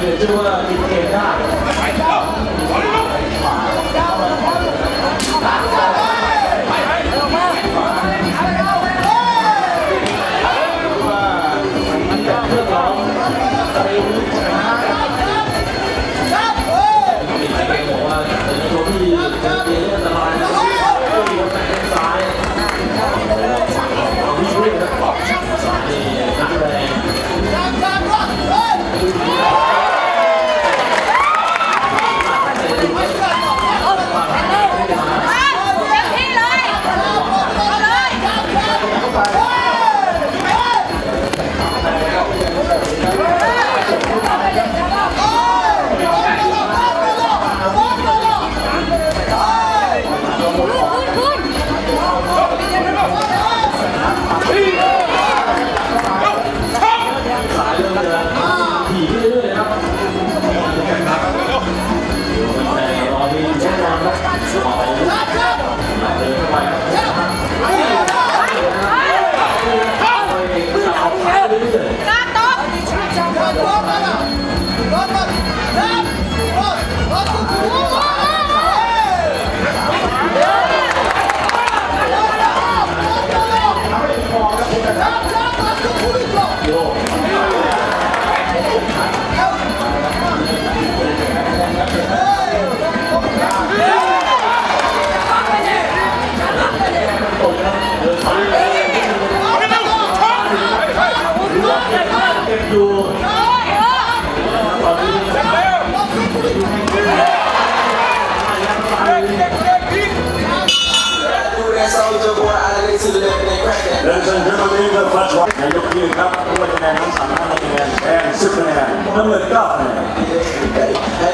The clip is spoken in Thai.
对吃多了脸脸大抬头 นายกยืนครับผู้คะแนนทั้งสามท่านคะแนนแดงสิบคะแนนน้ำเงินเก้าคะแนน